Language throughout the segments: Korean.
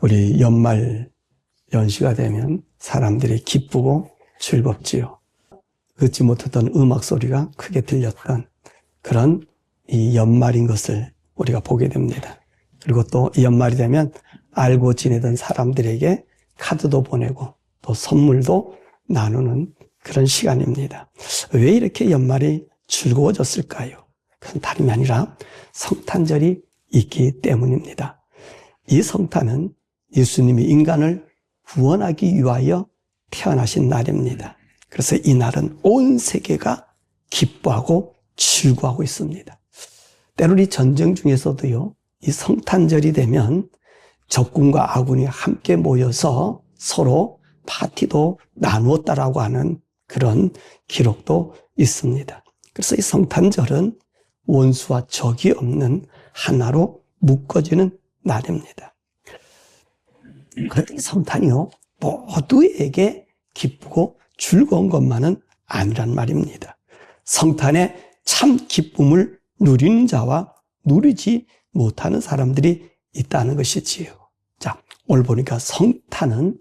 우리 연말 연시가 되면 사람들이 기쁘고 즐겁지요. 듣지 못했던 음악 소리가 크게 들렸던 그런 이 연말인 것을 우리가 보게 됩니다. 그리고 또 이 연말이 되면 알고 지내던 사람들에게 카드도 보내고 또 선물도 나누는 그런 시간입니다. 왜 이렇게 연말이 즐거워졌을까요? 그건 다름이 아니라 성탄절이 있기 때문입니다. 이 성탄은 예수님이 인간을 구원하기 위하여 태어나신 날입니다. 그래서 이 날은 온 세계가 기뻐하고 즐거워하고 있습니다. 때로 이 전쟁 중에서도요, 이 성탄절이 되면 적군과 아군이 함께 모여서 서로 파티도 나누었다라고 하는 그런 기록도 있습니다. 그래서 이 성탄절은 원수와 적이 없는 하나로 묶어지는 날입니다. 이 성탄이요, 모두에게 기쁘고 즐거운 것만은 아니란 말입니다. 성탄의 참 기쁨을 누리는 자와 누리지 못하는 사람들이 있다는 것이지요. 자, 오늘 보니까 성탄은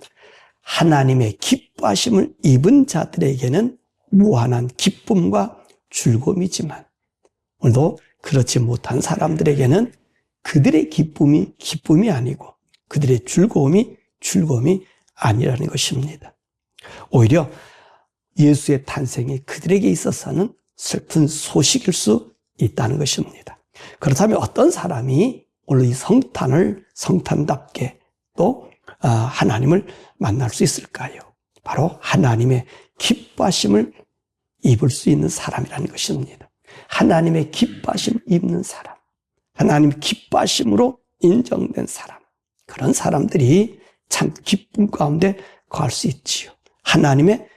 하나님의 기뻐하심을 입은 자들에게는 무한한 기쁨과 즐거움이지만 오늘도 그렇지 못한 사람들에게는 그들의 기쁨이 기쁨이 아니고 그들의 즐거움이 즐거움이 아니라는 것입니다. 오히려 예수의 탄생이 그들에게 있어서는 슬픈 소식일 수 있다는 것입니다. 그렇다면 어떤 사람이 오늘 이 성탄을 성탄답게 또 아, 하나님을 만날 수 있을까요? 바로 하나님의 기뻐하심을 입을 수 있는 사람이라는 것입니다. 하나님의 기뻐하심을 입는 사람, 하나님 기뻐하심으로 인정된 사람, 그런 사람들이 참 기쁨 가운데 거할 수 있지요. 하나님의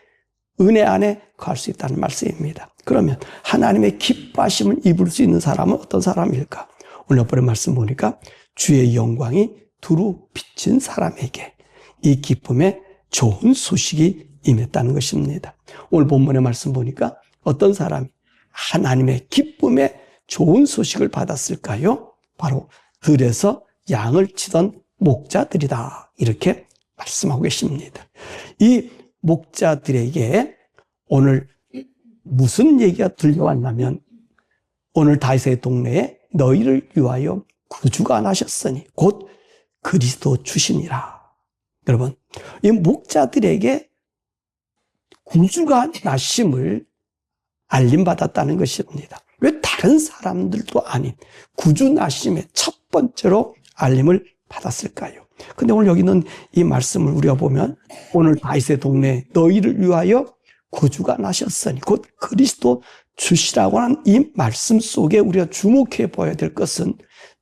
은혜 안에 거할 수 있다는 말씀입니다. 그러면 하나님의 기뻐하심을 입을 수 있는 사람은 어떤 사람일까? 오늘 번에 말씀 보니까 주의 영광이 두루 비친 사람에게 이 기쁨의 좋은 소식이 임했다는 것입니다. 오늘 본문의 말씀 보니까 어떤 사람이 하나님의 기쁨의 좋은 소식을 받았을까요? 바로 들에서 양을 치던 목자들이다. 이렇게 말씀하고 계십니다. 이 목자들에게 오늘 무슨 얘기가 들려왔냐면 오늘 다윗의 동네에 너희를 위하여 구주가 나셨으니 곧 그리스도 주시니라. 여러분, 이 목자들에게 구주가 나심을 알림받았다는 것입니다. 왜 다른 사람들도 아닌 구주 나심의 첫 번째로 알림을 받았을까요? 근데 오늘 여기 있는 이 말씀을 우리가 보면 오늘 다윗의 동네 너희를 위하여 구주가 나셨으니 곧 그리스도 주시라고 하는 이 말씀 속에 우리가 주목해 보아야 될 것은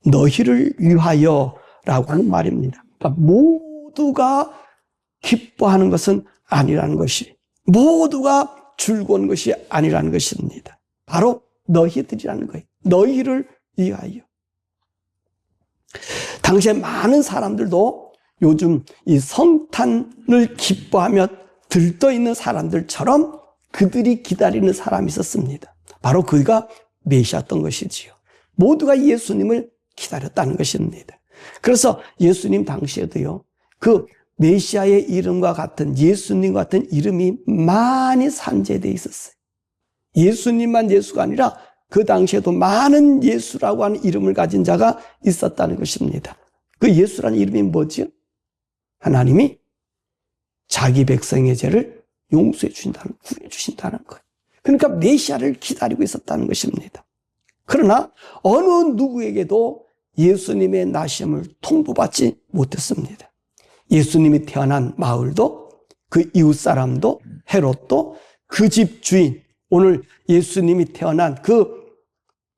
너희를 위하여 라고 하는 말입니다. 그러니까 모두가 기뻐하는 것은 아니라는 것이 모두가 즐거운 것이 아니라는 것입니다. 바로 너희들이라는 거예요. 너희를 위하여. 당시에 많은 사람들도 요즘 이 성탄을 기뻐하며 들떠 있는 사람들처럼 그들이 기다리는 사람이 있었습니다. 바로 그가 메시아였던 것이지요. 모두가 예수님을 기다렸다는 것입니다. 그래서 예수님 당시에도요, 그 메시아의 이름과 같은 예수님과 같은 이름이 많이 산재되어 있었어요. 예수님만 예수가 아니라 그 당시에도 많은 예수라고 하는 이름을 가진 자가 있었다는 것입니다. 그 예수라는 이름이 뭐지요? 하나님이 자기 백성의 죄를 용서해 주신다는, 구해 주신다는 것. 그러니까 메시아를 기다리고 있었다는 것입니다. 그러나 어느 누구에게도 예수님의 나심을 통보받지 못했습니다. 예수님이 태어난 마을도 그 이웃 사람도 헤롯도 그 집 주인 오늘 예수님이 태어난 그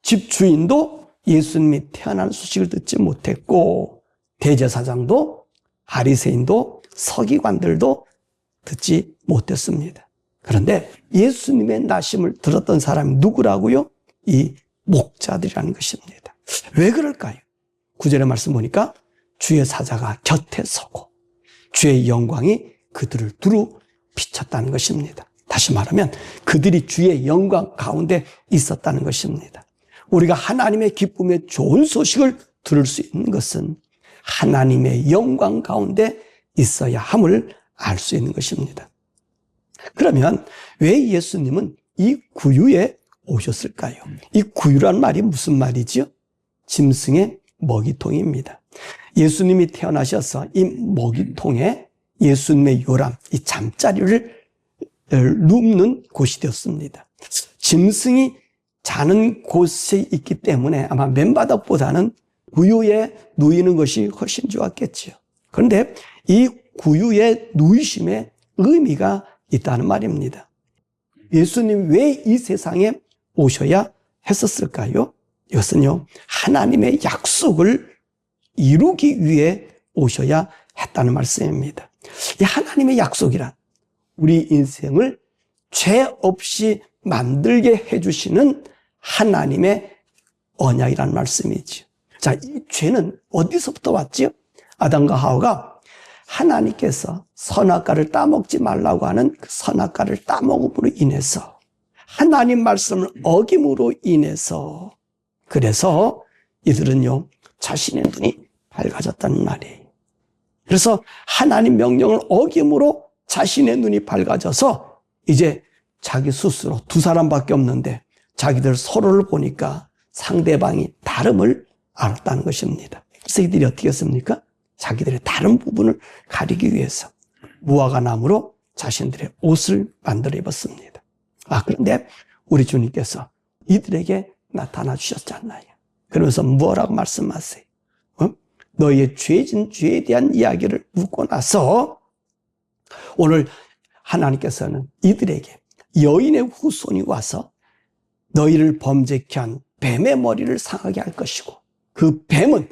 집 주인도 예수님이 태어난 소식을 듣지 못했고 대제사장도 바리새인도 서기관들도 듣지 못했습니다. 그런데 예수님의 나심을 들었던 사람이 누구라고요? 이 목자들이라는 것입니다. 왜 그럴까요? 구절의 말씀 보니까 주의 사자가 곁에 서고 주의 영광이 그들을 두루 비쳤다는 것입니다. 다시 말하면 그들이 주의 영광 가운데 있었다는 것입니다. 우리가 하나님의 기쁨의 좋은 소식을 들을 수 있는 것은 하나님의 영광 가운데 있어야 함을 알 수 있는 것입니다. 그러면 왜 예수님은 이 구유에 오셨을까요? 이 구유란 말이 무슨 말이지요? 짐승의 먹이통입니다. 예수님이 태어나셔서 이 먹이통에 예수님의 요람, 이 잠자리를 눕는 곳이 되었습니다. 짐승이 자는 곳이 있기 때문에 아마 맨바닥보다는 구유에 누이는 것이 훨씬 좋았겠지요. 그런데 이 구유에 누이심에 의미가 있다는 말입니다. 예수님 왜 이 세상에 오셔야 했었을까요? 이것은요, 하나님의 약속을 이루기 위해 오셔야 했다는 말씀입니다. 이 하나님의 약속이란 우리 인생을 죄 없이 만들게 해주시는 하나님의 언약이라는 말씀이지요. 자, 이 죄는 어디서부터 왔지요? 아담과 하와가 하나님께서 선악과를 따먹지 말라고 하는 그 선악과를 따먹음으로 인해서 하나님 말씀을 어김으로 인해서 그래서 이들은요 자신의 눈이 밝아졌다는 말이에요. 그래서 하나님 명령을 어김으로 자신의 눈이 밝아져서 이제 자기 스스로 두 사람밖에 없는데 자기들 서로를 보니까 상대방이 다름을 알았다는 것입니다. 그래서 이들이 어떻게 했습니까? 자기들의 다른 부분을 가리기 위해서 무화과 나무로 자신들의 옷을 만들어 입었습니다. 아, 그런데 우리 주님께서 이들에게 나타나 주셨잖아요. 그러면서 뭐라고 말씀하세요? 어? 너희의 죄진 죄에 대한 이야기를 묻고 나서 오늘 하나님께서는 이들에게 여인의 후손이 와서 너희를 범죄케 한 뱀의 머리를 상하게 할 것이고 그 뱀은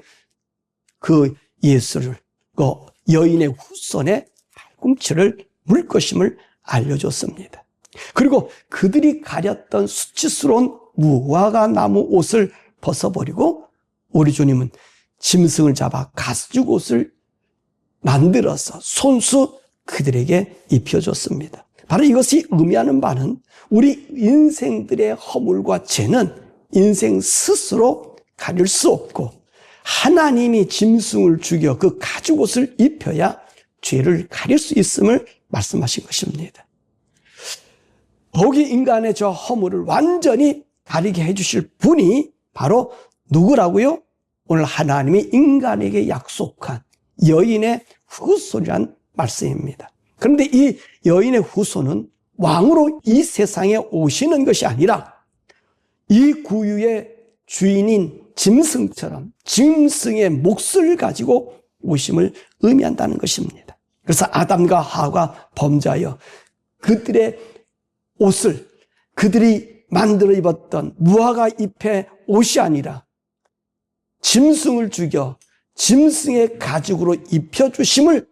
그 예수를 그 여인의 후손의 팔꿈치를 물 것임을 알려줬습니다. 그리고 그들이 가렸던 수치스러운 무화과 나무 옷을 벗어버리고 우리 주님은 짐승을 잡아 가죽 옷을 만들어서 손수 그들에게 입혀줬습니다. 바로 이것이 의미하는 바는 우리 인생들의 허물과 죄는 인생 스스로 가릴 수 없고 하나님이 짐승을 죽여 그 가죽 옷을 입혀야 죄를 가릴 수 있음을 말씀하신 것입니다. 더욱이 인간의 저 허물을 완전히 가리게 해주실 분이 바로 누구라고요? 오늘 하나님이 인간에게 약속한 여인의 후손이란 말씀입니다. 그런데 이 여인의 후손은 왕으로 이 세상에 오시는 것이 아니라 이 구유의 주인인 짐승처럼 짐승의 몫을 가지고 오심을 의미한다는 것입니다. 그래서 아담과 하가 범죄하여 그들의 옷을 그들이 만들어 입었던 무화과 잎의 옷이 아니라 짐승을 죽여 짐승의 가죽으로 입혀주심을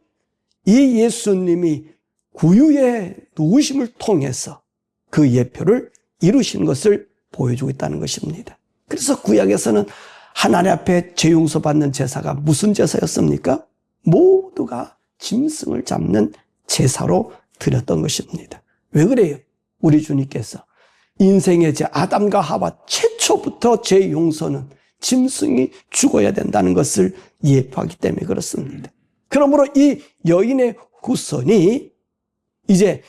이 예수님이 구유의 누우심을 통해서 그 예표를 이루신 것을 보여주고 있다는 것입니다. 그래서 구약에서는 하나님 앞에 죄 용서 받는 제사가 무슨 제사였습니까? 모두가 짐승을 잡는 제사로 드렸던 것입니다. 왜 그래요? 우리 주님께서 인생의 제 아담과 하와 최초부터 제 용서는 짐승이 죽어야 된다는 것을 예표하기 때문에 그렇습니다. 그러므로 이 여인의 후손이 이제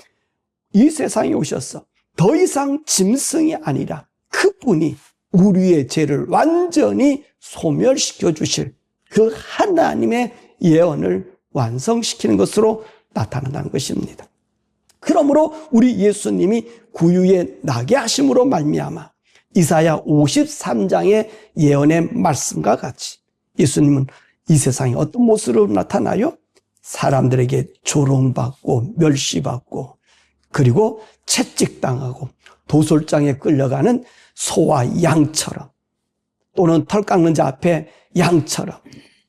이 세상에 오셔서 더 이상 짐승이 아니라 그분이 우리의 죄를 완전히 소멸시켜 주실 그 하나님의 예언을 완성시키는 것으로 나타난다는 것입니다. 그러므로 우리 예수님이 구유에 나게 하심으로 말미암아 이사야 53장의 예언의 말씀과 같이 예수님은 이 세상에 어떤 모습으로 나타나요? 사람들에게 조롱받고 멸시받고 그리고 채찍당하고 도솔장에 끌려가는 소와 양처럼 또는 털 깎는 자 앞에 양처럼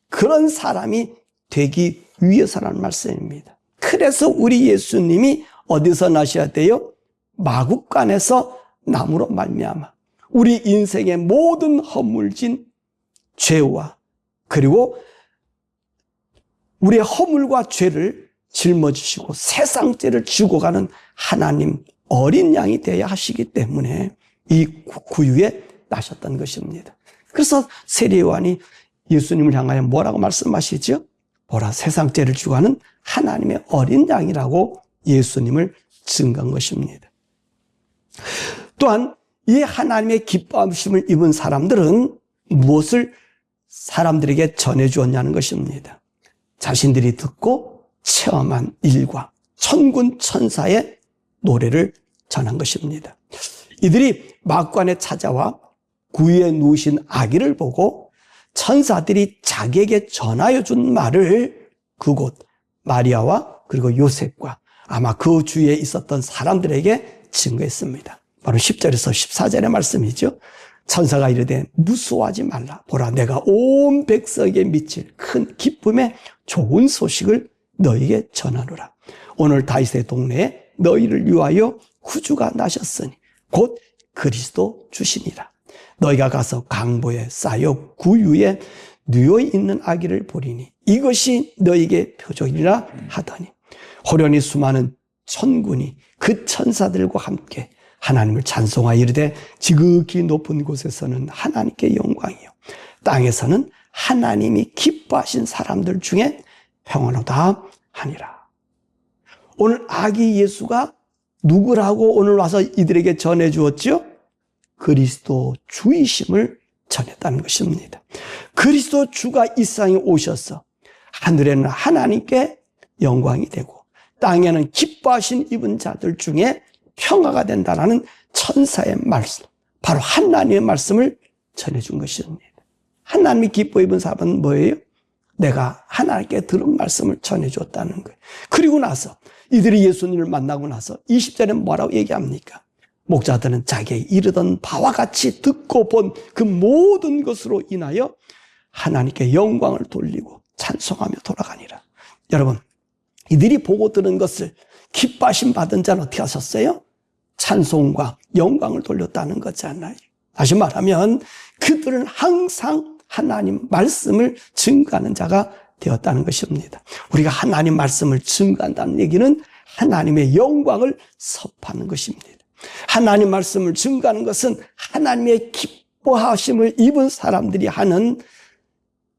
그런 사람이 되기 위해서라는 말씀입니다. 그래서 우리 예수님이 어디서 나셔야 돼요? 마국간에서 나무로 말미암아 우리 인생의 모든 허물진 죄와 그리고 우리의 허물과 죄를 짊어지시고 세상 죄를 지고 가는 하나님 어린 양이 되어야 하시기 때문에 이 구유에 나셨던 것입니다. 그래서 세례요한이 예수님을 향하여 뭐라고 말씀하시죠? 보라 세상 죄를 주가는 하나님의 어린 양이라고 예수님을 증거한 것입니다. 또한 이 하나님의 기뻐하심을 입은 사람들은 무엇을 사람들에게 전해주었냐는 것입니다. 자신들이 듣고 체험한 일과 천군 천사의 노래를 전한 것입니다. 이들이 막관에 찾아와 구유에 누우신 아기를 보고 천사들이 자기에게 전하여 준 말을 그곳 마리아와 그리고 요셉과 아마 그 주위에 있었던 사람들에게 증거했습니다. 바로 10절에서 14절의 말씀이죠. 천사가 이르되 무수하지 말라. 보라 내가 온 백성에게 미칠 큰 기쁨의 좋은 소식을 너에게 전하노라. 오늘 다윗의 동네에 너희를 위하여 구주가 나셨으니 곧 그리스도 주시니라. 너희가 가서 강보에 쌓여 구유에 누워 있는 아기를 보리니 이것이 너에게 표적이라 하더니 호련히 수많은 천군이 그 천사들과 함께 하나님을 찬송하여 이르되 지극히 높은 곳에서는 하나님께 영광이요 땅에서는 하나님이 기뻐하신 사람들 중에 평안하다 하니라. 오늘 아기 예수가 누구라고 오늘 와서 이들에게 전해 주었죠? 그리스도 주이심을 전했다는 것입니다. 그리스도 주가 이 세상에 오셔서 하늘에는 하나님께 영광이 되고 땅에는 기뻐하신 입은 자들 중에 평화가 된다라는 천사의 말씀, 바로 하나님의 말씀을 전해준 것입니다. 하나님이 기뻐 입은 사람은 뭐예요? 내가 하나님께 들은 말씀을 전해줬다는 거예요. 그리고 나서 이들이 예수님을 만나고 나서 20절에 뭐라고 얘기합니까? 목자들은 자기의 이르던 바와 같이 듣고 본 그 모든 것으로 인하여 하나님께 영광을 돌리고 찬송하며 돌아가니라. 여러분, 이들이 보고 들은 것을 기뻐하심 받은 자는 어떻게 하셨어요? 찬송과 영광을 돌렸다는 거잖아요. 다시 말하면 그들은 항상 하나님 말씀을 증거하는 자가 되었다는 것입니다. 우리가 하나님 말씀을 증거한다는 얘기는 하나님의 영광을 섭하는 것입니다. 하나님 말씀을 증거하는 것은 하나님의 기뻐하심을 입은 사람들이 하는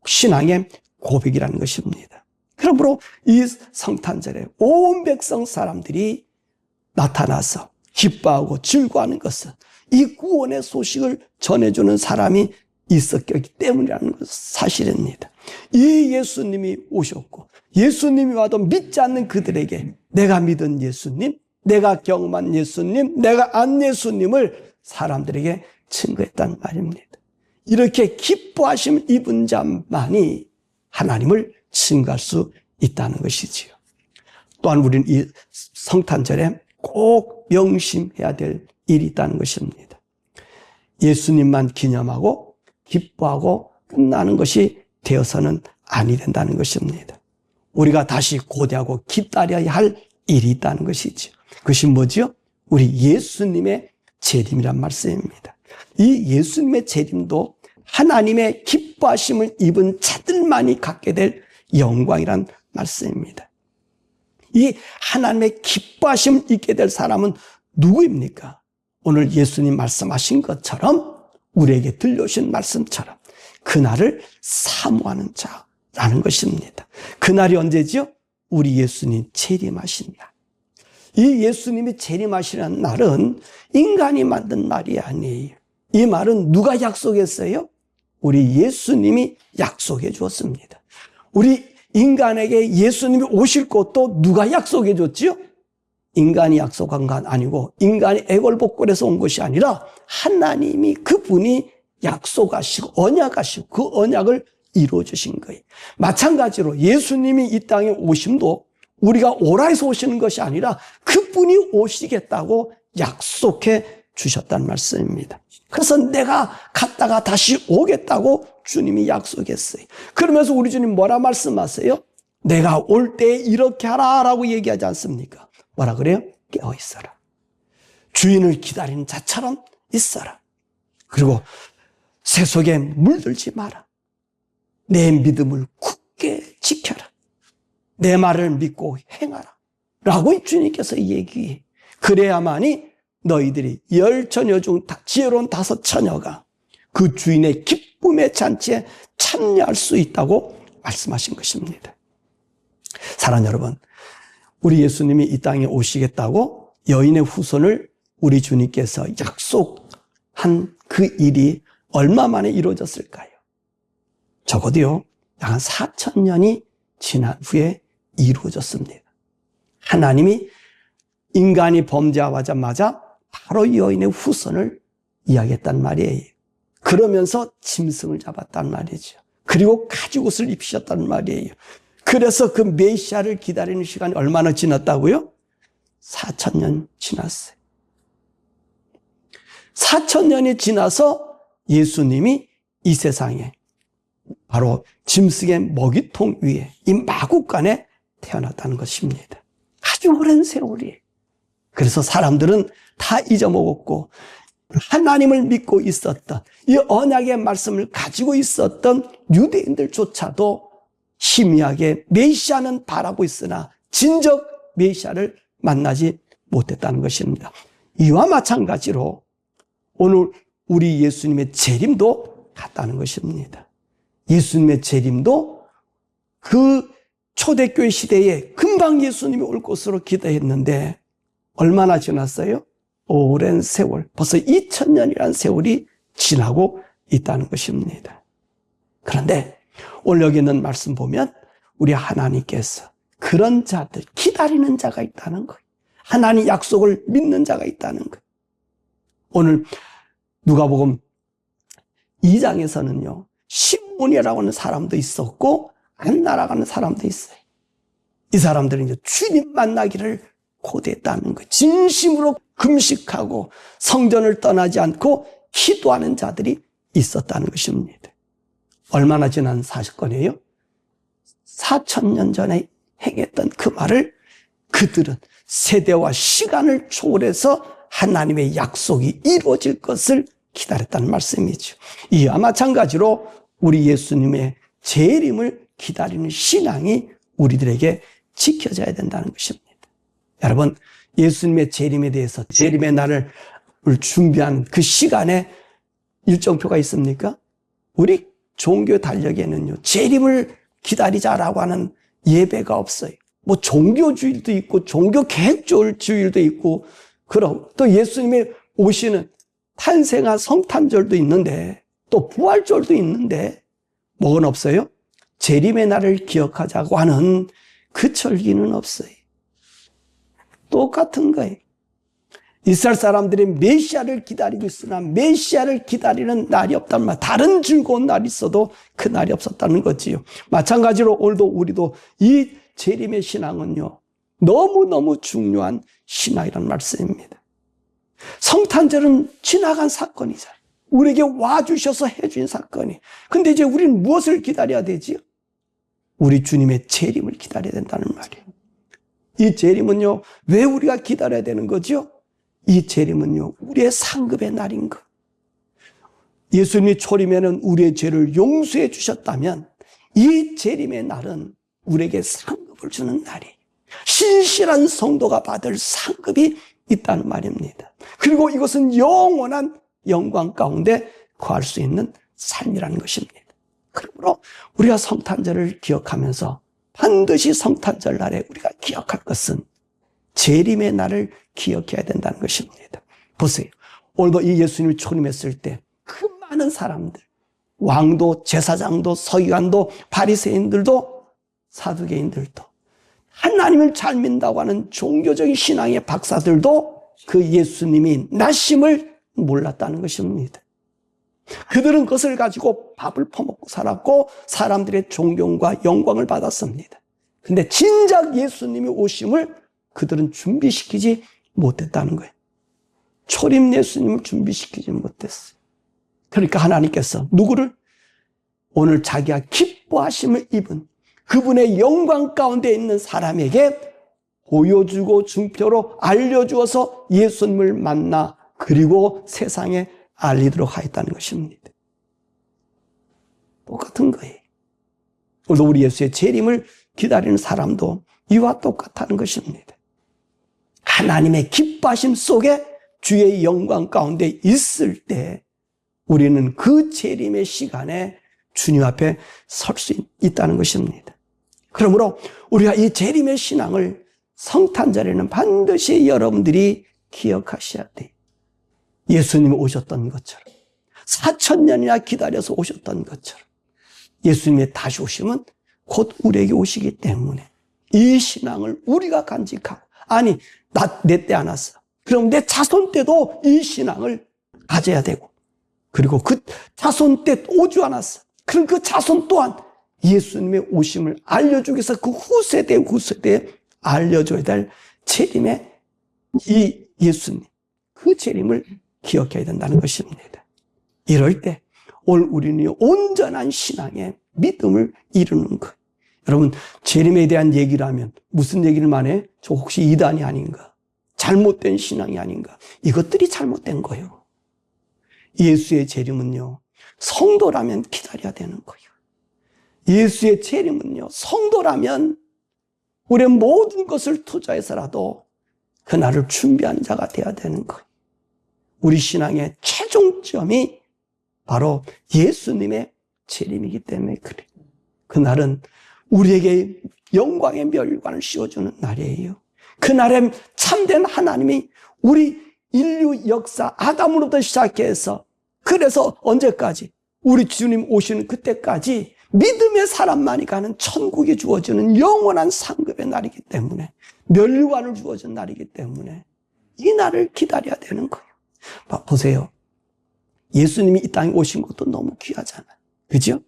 신앙의 고백이라는 것입니다. 그러므로 이 성탄절에 온 백성 사람들이 나타나서 기뻐하고 즐거워하는 것은 이 구원의 소식을 전해주는 사람이 있었기 때문이라는 것은 사실입니다. 이 예수님이 오셨고 예수님이 와도 믿지 않는 그들에게 내가 믿은 예수님, 내가 경험한 예수님, 내가 안 예수님을 사람들에게 증거했단 말입니다. 이렇게 기뻐하심 입은 자만이 하나님을 증거할 수 있다는 것이지요. 또한 우리는 이 성탄절에 꼭 명심해야 될 일이 있다는 것입니다. 예수님만 기념하고 기뻐하고 끝나는 것이 되어서는 아니 된다는 것입니다. 우리가 다시 고대하고 기다려야 할 일이 있다는 것이죠. 그것이 뭐죠? 우리 예수님의 재림이란 말씀입니다. 이 예수님의 재림도 하나님의 기뻐하심을 입은 자들만이 갖게 될 영광이란 말씀입니다. 이 하나님의 기뻐하심을 입게 될 사람은 누구입니까? 오늘 예수님 말씀하신 것처럼 우리에게 들려오신 말씀처럼 그날을 사모하는 자라는 것입니다. 그날이 언제죠? 우리 예수님 재림하신 날. 이 예수님이 재림하시는 날은 인간이 만든 날이 아니에요. 이 말은 누가 약속했어요? 우리 예수님이 약속해 주었습니다. 우리 인간에게 예수님이 오실 것도 누가 약속해 줬지요? 인간이 약속한 건 아니고 인간이 애걸복걸해서 온 것이 아니라 하나님이 그분이 약속하시고 언약하시고 그 언약을 이루어 주신 거예요. 마찬가지로 예수님이 이 땅에 오심도 우리가 오라 해서 오시는 것이 아니라 그분이 오시겠다고 약속해 주셨단 말씀입니다. 그래서 내가 갔다가 다시 오겠다고 주님이 약속했어요. 그러면서 우리 주님 뭐라 말씀하세요? 내가 올 때 이렇게 하라라고 얘기하지 않습니까? 뭐라 그래요? 깨어 있어라. 주인을 기다리는 자처럼 있어라. 그리고 새 속에 물들지 마라. 내 믿음을 굳게 지켜라. 내 말을 믿고 행하라. 라고 주님께서 얘기해. 그래야만이 너희들이 열 처녀 중 지혜로운 다섯 처녀가 그 주인의 깊 기쁨의 잔치에 참여할 수 있다고 말씀하신 것입니다. 사랑 여러분, 우리 예수님이 이 땅에 오시겠다고 여인의 후손을 우리 주님께서 약속한 그 일이 얼마 만에 이루어졌을까요? 적어도요, 약 4천 년이 지난 후에 이루어졌습니다. 하나님이 인간이 범죄하자마자 바로 여인의 후손을 이야기했단 말이에요. 그러면서 짐승을 잡았단 말이죠. 그리고 가죽옷을 입히셨단 말이에요. 그래서 그 메시아를 기다리는 시간이 얼마나 지났다고요? 4천 년 지났어요. 4천 년이 지나서 예수님이 이 세상에 바로 짐승의 먹이통 위에 이 마국간에 태어났다는 것입니다. 아주 오랜 세월이. 그래서 사람들은 다 잊어먹었고 하나님을 믿고 있었던 이 언약의 말씀을 가지고 있었던 유대인들조차도 희미하게 메시아는 바라고 있으나 진적 메시아를 만나지 못했다는 것입니다. 이와 마찬가지로 오늘 우리 예수님의 재림도 같다는 것입니다. 예수님의 재림도 그 초대교회 시대에 금방 예수님이 올 것으로 기대했는데 얼마나 지났어요? 오랜 세월, 벌써 2000년이라는 세월이 지나고 있다는 것입니다. 그런데 오늘 여기 있는 말씀 보면 우리 하나님께서 그런 자들, 기다리는 자가 있다는 거예요. 하나님 약속을 믿는 자가 있다는 거예요. 오늘 누가복음 2장에서는요. 신문이라고 하는 사람도 있었고 안나라고 하는 사람도 있어요. 이 사람들은 이제 주님 만나기를 고대했다는 거예요. 진심으로 금식하고 성전을 떠나지 않고 기도하는 자들이 있었다는 것입니다. 얼마나 지난 사건이에요? 4천 년 전에 행했던 그 말을 그들은 세대와 시간을 초월해서 하나님의 약속이 이루어질 것을 기다렸다는 말씀이죠. 이와 마찬가지로 우리 예수님의 재림을 기다리는 신앙이 우리들에게 지켜져야 된다는 것입니다. 여러분, 예수님의 재림에 대해서 재림의 날을 준비한 그 시간에 일정표가 있습니까? 우리 종교 달력에는요, 재림을 기다리자라고 하는 예배가 없어요. 뭐 종교주일도 있고 종교 계획주일도 있고 그럼 또 예수님의 오시는 탄생한 성탄절도 있는데 또 부활절도 있는데 뭐는 없어요? 재림의 날을 기억하자고 하는 그 절기는 없어요. 똑같은 거예요. 이스라엘 사람들이 메시아를 기다리고 있으나 메시아를 기다리는 날이 없단 말. 다른 즐거운 날이 있어도 그 날이 없었다는 거지요. 마찬가지로 오늘도 우리도 이 재림의 신앙은요. 너무너무 중요한 신앙이란 말씀입니다. 성탄절은 지나간 사건이잖아요. 우리에게 와주셔서 해준 사건이. 근데 이제 우리는 무엇을 기다려야 되지요? 우리 주님의 재림을 기다려야 된다는 말이에요. 이 재림은요, 왜 우리가 기다려야 되는 거죠? 이 재림은요, 우리의 상급의 날인 것. 예수님이 초림에는 우리의 죄를 용서해 주셨다면 이 재림의 날은 우리에게 상급을 주는 날이 신실한 성도가 받을 상급이 있다는 말입니다. 그리고 이것은 영원한 영광 가운데 거할 수 있는 삶이라는 것입니다. 그러므로 우리가 성탄절을 기억하면서 반드시 성탄절 날에 우리가 기억할 것은 재림의 날을 기억해야 된다는 것입니다. 보세요. 오늘도 이 예수님이 초림했을 때 그 많은 사람들, 왕도, 제사장도, 서기관도, 바리새인들도, 사두개인들도, 하나님을 잘 믿는다고 하는 종교적인 신앙의 박사들도 그 예수님이 나심을 몰랐다는 것입니다. 그들은 그것을 가지고 밥을 퍼먹고 살았고 사람들의 존경과 영광을 받았습니다. 근데 진작 예수님이 오심을 그들은 준비시키지 못했다는 거예요. 초림 예수님을 준비시키지 못했어요. 그러니까 하나님께서 누구를 오늘 자기가 기뻐하심을 입은 그분의 영광 가운데 있는 사람에게 보여주고 중표로 알려주어서 예수님을 만나 그리고 세상에 알리도록 하였다는 것입니다. 똑같은 거예요. 오늘도 우리 예수의 재림을 기다리는 사람도 이와 똑같다는 것입니다. 하나님의 기뻐하심 속에 주의 영광 가운데 있을 때 우리는 그 재림의 시간에 주님 앞에 설 수 있다는 것입니다. 그러므로 우리가 이 재림의 신앙을 성탄절에는 반드시 여러분들이 기억하셔야 돼요. 예수님이 오셨던 것처럼, 4천년이나 기다려서 오셨던 것처럼, 예수님의 다시 오심은 곧 우리에게 오시기 때문에 이 신앙을 우리가 간직하고, 아니, 나, 내 때 안 왔어. 그럼 내 자손 때도 이 신앙을 가져야 되고, 그리고 그 자손 때 오지 않았어. 그럼 그 자손 또한 예수님의 오심을 알려주기 위해서 그 후세대, 후세대에 알려줘야 될 재림의 이 예수님, 그 재림을 기억해야 된다는 것입니다. 이럴 때, 올 우리는 온전한 신앙의 믿음을 이루는 것. 여러분, 재림에 대한 얘기를 하면 무슨 얘기를 만해? 저 혹시 이단이 아닌가? 잘못된 신앙이 아닌가? 이것들이 잘못된 거예요. 예수의 재림은요, 성도라면 기다려야 되는 거예요. 예수의 재림은요, 성도라면 우리의 모든 것을 투자해서라도 그날을 준비한 자가 되어야 되는 거예요. 우리 신앙의 최종점이 바로 예수님의 재림이기 때문에 그래. 그날은 우리에게 영광의 멸관을 씌워주는 날이에요. 그날에 참된 하나님이 우리 인류 역사 아담으로부터 시작해서 그래서 언제까지 우리 주님 오시는 그때까지 믿음의 사람만이 가는 천국이 주어지는 영원한 상급의 날이기 때문에 멸관을 주어진 날이기 때문에 이 날을 기다려야 되는 거예요. 보세요. 예수님이 이 땅에 오신 것도 너무 귀하잖아요. 그죠?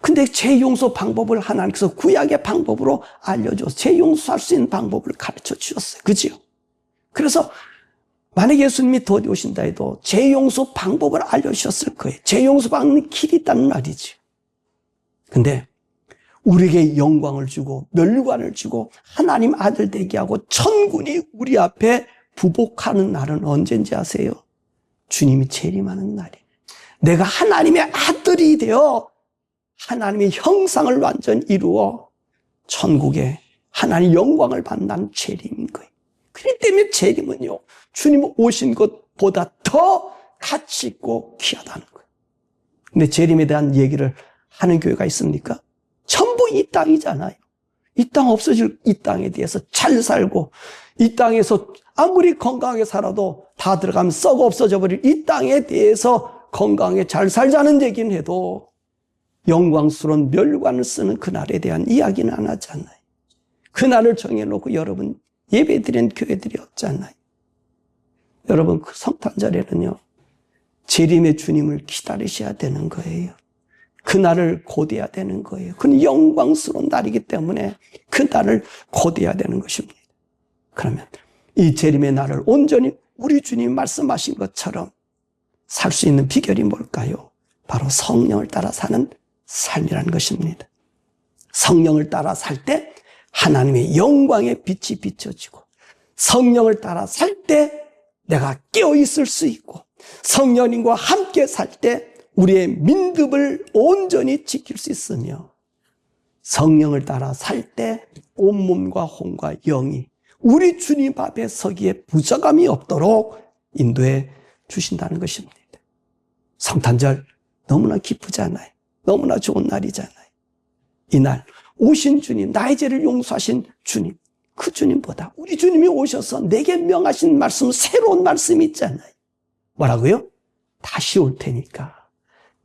근데 재용서 방법을 하나님께서 구약의 방법으로 알려줘서 재용서할 수 있는 방법을 가르쳐 주셨어요. 그죠? 그래서 만약 예수님이 더 오신다 해도 재용서 방법을 알려주셨을 거예요. 재용서 받는 길이 있다는 말이죠. 근데 우리에게 영광을 주고 멸관을 주고 하나님 아들 되게 하고 천군이 우리 앞에 부복하는 날은 언젠지 아세요? 주님이 재림하는 날이에요. 내가 하나님의 아들이 되어 하나님의 형상을 완전 이루어 천국에 하나님 영광을 받는 재림인 거예요. 그렇기 때문에 재림은요, 주님 오신 것보다 더 가치 있고 귀하다는 거예요. 근데 재림에 대한 얘기를 하는 교회가 있습니까? 전부 이 땅이잖아요. 이 땅 없어질 이 땅에 대해서 잘 살고, 이 땅에서 아무리 건강하게 살아도 다 들어가면 썩어 없어져 버릴 이 땅에 대해서 건강하게 잘 살자는 얘기는 해도 영광스러운 멸관을 쓰는 그날에 대한 이야기는 안 하잖아요. 그날을 정해놓고 여러분 예배 드린 교회들이 없잖아요. 여러분 그 성탄절에는요. 재림의 주님을 기다리셔야 되는 거예요. 그날을 고대해야 되는 거예요. 그는 영광스러운 날이기 때문에 그 날을 고대해야 되는 것입니다. 그러면 이 재림의 날을 온전히 우리 주님 말씀하신 것처럼 살 수 있는 비결이 뭘까요? 바로 성령을 따라 사는 삶이라는 것입니다. 성령을 따라 살 때 하나님의 영광의 빛이 비춰지고 성령을 따라 살 때 내가 깨어 있을 수 있고 성령님과 함께 살 때 우리의 민급을 온전히 지킬 수 있으며 성령을 따라 살 때 온몸과 혼과 영이 우리 주님 앞에 서기에 부족함이 없도록 인도해 주신다는 것입니다. 성탄절 너무나 기쁘잖아요. 너무나 좋은 날이잖아요. 이날 오신 주님, 나의 죄를 용서하신 주님, 그 주님보다 우리 주님이 오셔서 내게 명하신 말씀, 새로운 말씀이 있잖아요. 뭐라고요? 다시 올 테니까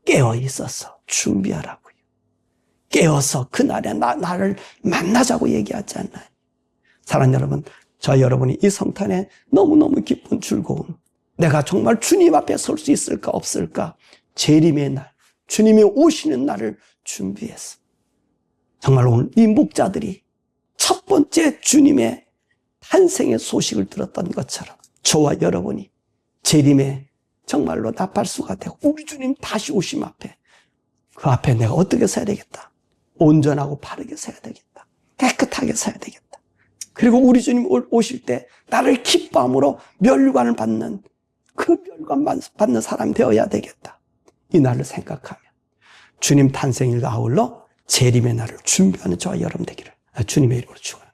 깨어 있어서 준비하라고요. 깨어서 그날에 나, 나를 만나자고 얘기하잖아요. 사랑 여러분, 저 여러분이 이 성탄에 너무너무 기쁜 즐거움, 내가 정말 주님 앞에 설 수 있을까 없을까? 재림의 날, 주님이 오시는 날을 준비했어. 정말 오늘 이 목자들이 첫 번째 주님의 탄생의 소식을 들었던 것처럼 저와 여러분이 재림에 정말로 나팔수가 되고 우리 주님 다시 오심 앞에 그 앞에 내가 어떻게 서야 되겠다. 온전하고 바르게 서야 되겠다. 깨끗하게 서야 되겠다. 그리고 우리 주님 오실 때 나를 기뻐함으로 멸관을 받는 그 멸관 받는 사람이 되어야 되겠다. 이 날을 생각하면 주님 탄생일과 아울러 재림의 날을 준비하는 저와 여러분 되기를 주님의 이름으로 축원합니다.